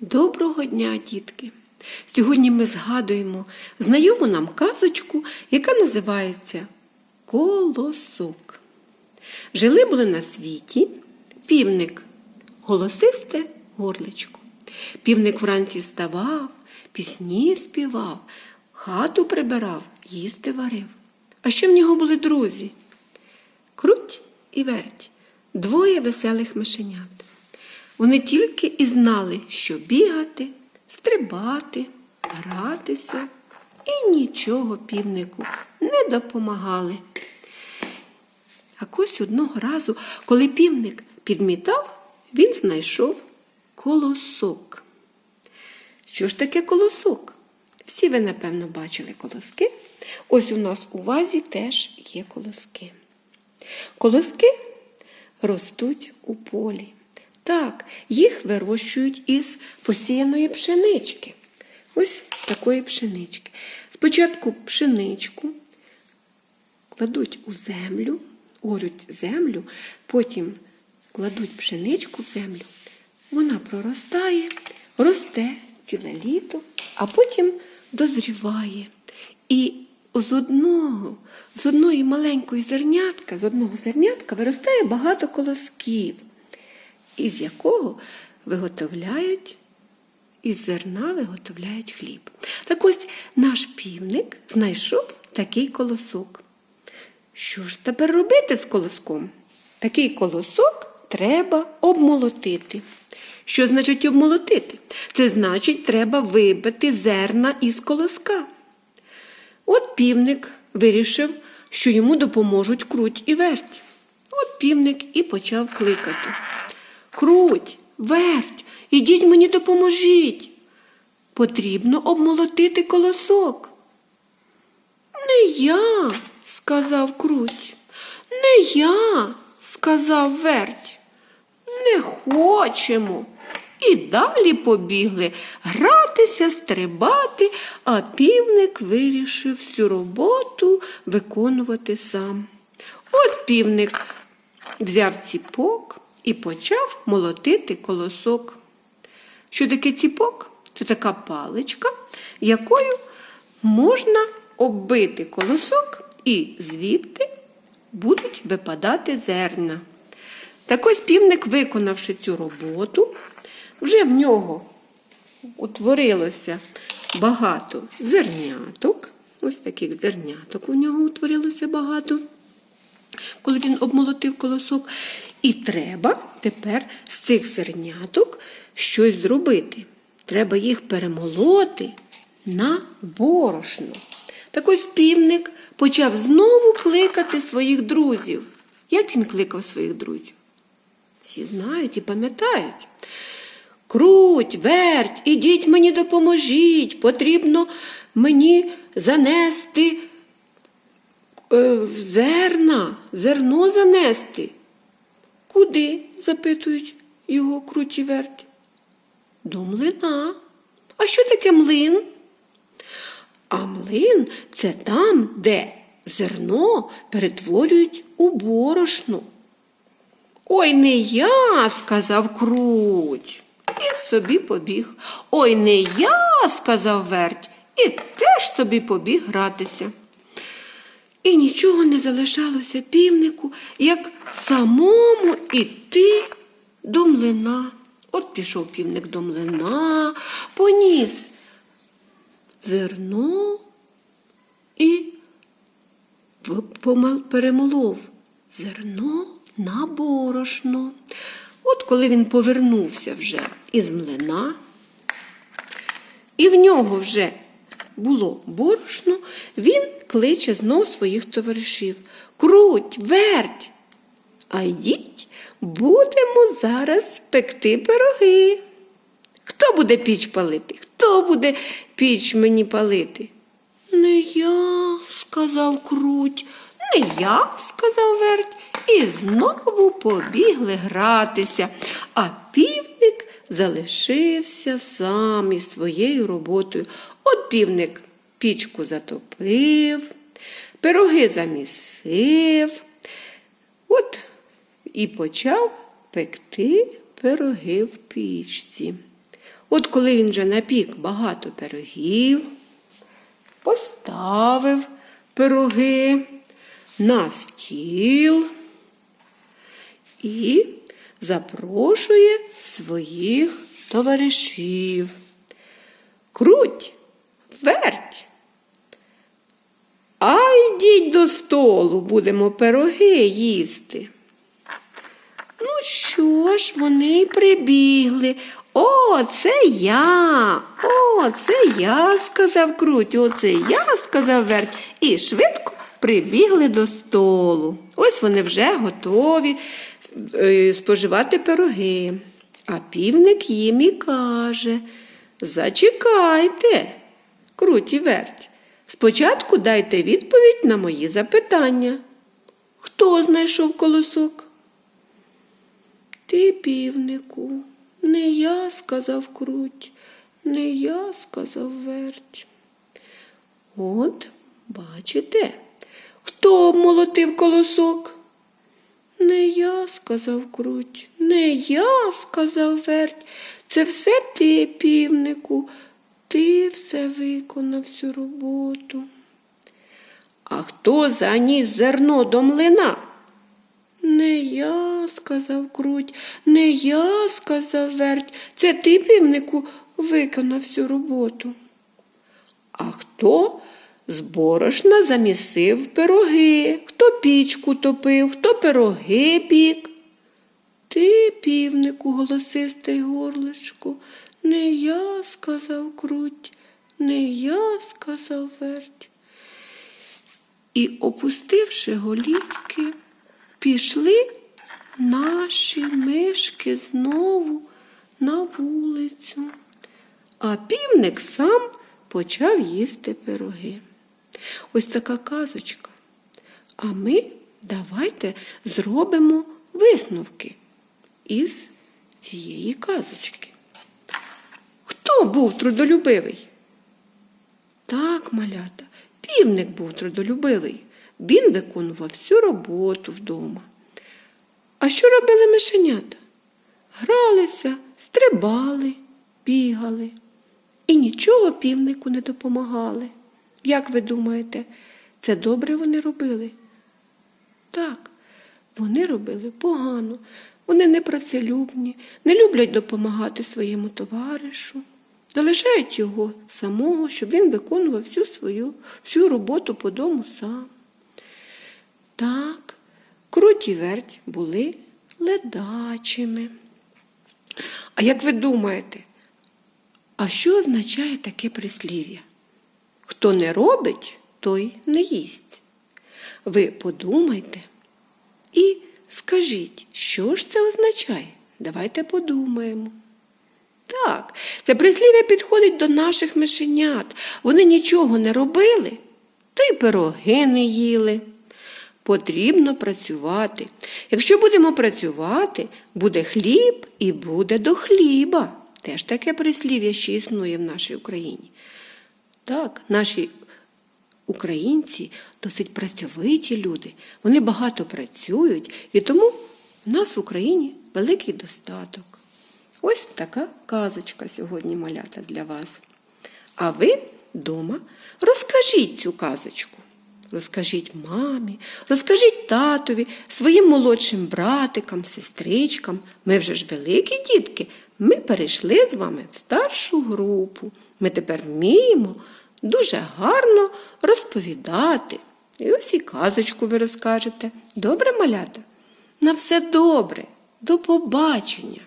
Доброго дня, дітки! Сьогодні ми згадуємо знайому нам казочку, яка називається Колосок. Жили були на світі півник, голосисте горличко. Півник вранці вставав, пісні співав, хату прибирав, їсти варив. А ще в нього були друзі? Круть і верть, двоє веселих мишенят. Вони тільки і знали, що бігати, стрибати, гратися і нічого півнику не допомагали. Якось одного разу, коли півник підмітав, він знайшов колосок. Що ж таке колосок? Всі ви, напевно, бачили колоски. Ось у нас у вазі теж є колоски. Колоски ростуть у полі. Так, їх вирощують із посіяної пшенички. Ось такої пшенички. Спочатку пшеничку кладуть у землю, орють землю, потім кладуть пшеничку в землю. Вона проростає, росте ціле літо, а потім дозріває. І з одного, з одної маленької зернятка, з одного зернятка виростає багато колосків, із якого виготовляють, із зерна виготовляють хліб. Так ось наш півник знайшов такий колосок. Що ж тепер робити з колоском? Такий колосок треба обмолотити. Що значить обмолотити? Це значить, треба вибити зерна із колоска. От півник вирішив, що йому допоможуть круть і верть. От півник і почав кликати. Круть, верть, ідіть мені допоможіть. Потрібно обмолотити колосок. Не я, сказав круть. Не я, сказав верть. Не хочемо. І далі побігли гратися, стрибати, а півник вирішив всю роботу виконувати сам. От півник взяв ціпок і почав молотити колосок. Що таке ціпок? Це така паличка, якою можна оббити колосок, і звідти будуть випадати зерна. Так ось півник, виконавши цю роботу, вже в нього утворилося багато зерняток. Ось таких зерняток у нього утворилося багато, коли він обмолотив колосок. І треба тепер з цих зерняток щось зробити. Треба їх перемолоти на борошно. Так ось півник почав знову кликати своїх друзів. Як він кликав своїх друзів? Всі знають і пам'ятають. Круть, верть, ідіть мені допоможіть. Потрібно мені занести е, зерна, зерно занести. Куди? запитують його круть і верть. До млина. А що таке млин? А млин це там, де зерно перетворюють у борошно. Ой, не я, сказав круть, і собі побіг. Ой, не я, сказав верть, і теж собі побіг гратися. І нічого не залишалося півнику, як самому іти до млина. От пішов півник до млина, поніс зерно і перемолов зерно на борошно. От коли він повернувся вже із млина, і в нього вже було борошно, він кличе знов своїх товаришів. Круть, верть. А йдіть, будемо зараз пекти пироги. Хто буде піч палити? Хто буде піч мені палити? Не я, сказав круть, не я, сказав верть, і знову побігли гратися, а півник залишився сам із своєю роботою. От півник пічку затопив, пироги замісив, от і почав пекти пироги в пічці. От коли він вже напік багато пирогів, поставив пироги на стіл і запрошує своїх товаришів. Круть, верть. А йдіть до столу, будемо пироги їсти. Ну що ж, вони й прибігли. О, це я. О, це я, сказав Круть. Оце я, сказав Верть. І швидко прибігли до столу. Ось вони вже готові споживати пироги. А півник їм і каже: Зачекайте, Круть і Верть. Спочатку дайте відповідь на мої запитання. Хто знайшов колосок? Ти, півнику, не я, сказав круть, не я, сказав верть. От, бачите, хто обмолотив колосок? Не я, сказав круть, не я, сказав верть. Це все ти, півнику, ти все виконав всю роботу. А хто заніс зерно до млина? Не я, сказав круть, не я, сказав верть. Це ти, півнику, виконав всю роботу. А хто з борошна замісив пироги, хто пічку топив, хто пироги пік? Ти, півнику, голосисте й горличку, не я, сказав круть, не я, сказав верть. І, опустивши голівки, пішли наші мишки знову на вулицю. А півник сам почав їсти пироги. Ось така казочка. А ми давайте зробимо висновки із цієї казочки. Хто був трудолюбивий? Так, малята, півник був трудолюбивий. Він виконував всю роботу вдома. А що робили мишенята? Гралися, стрибали, бігали і нічого півнику не допомагали. Як ви думаєте, це добре вони робили? Так, вони робили погано, вони непрацелюбні, не люблять допомагати своєму товаришу, залишають його самого, щоб він виконував всю свою всю роботу по дому сам. Так, круті верть були ледачими. А як ви думаєте, а що означає таке прислів'я? Хто не робить, той не їсть. Ви подумайте і скажіть, що ж це означає? Давайте подумаємо. Так, це прислів'я підходить до наших мишенят. Вони нічого не робили, та й пироги не їли. Потрібно працювати. Якщо будемо працювати, буде хліб і буде до хліба. Теж таке прислів'я ще існує в нашій Україні. Так, наші українці досить працьовиті люди, вони багато працюють, і тому в нас в Україні великий достаток. Ось така казочка сьогодні малята для вас. А ви вдома розкажіть цю казочку. Розкажіть мамі, розкажіть татові, своїм молодшим братикам, сестричкам. Ми вже ж великі дітки. Ми перейшли з вами в старшу групу. Ми тепер вміємо дуже гарно розповідати. І ось і казочку ви розкажете. Добре, малята? На все добре. До побачення!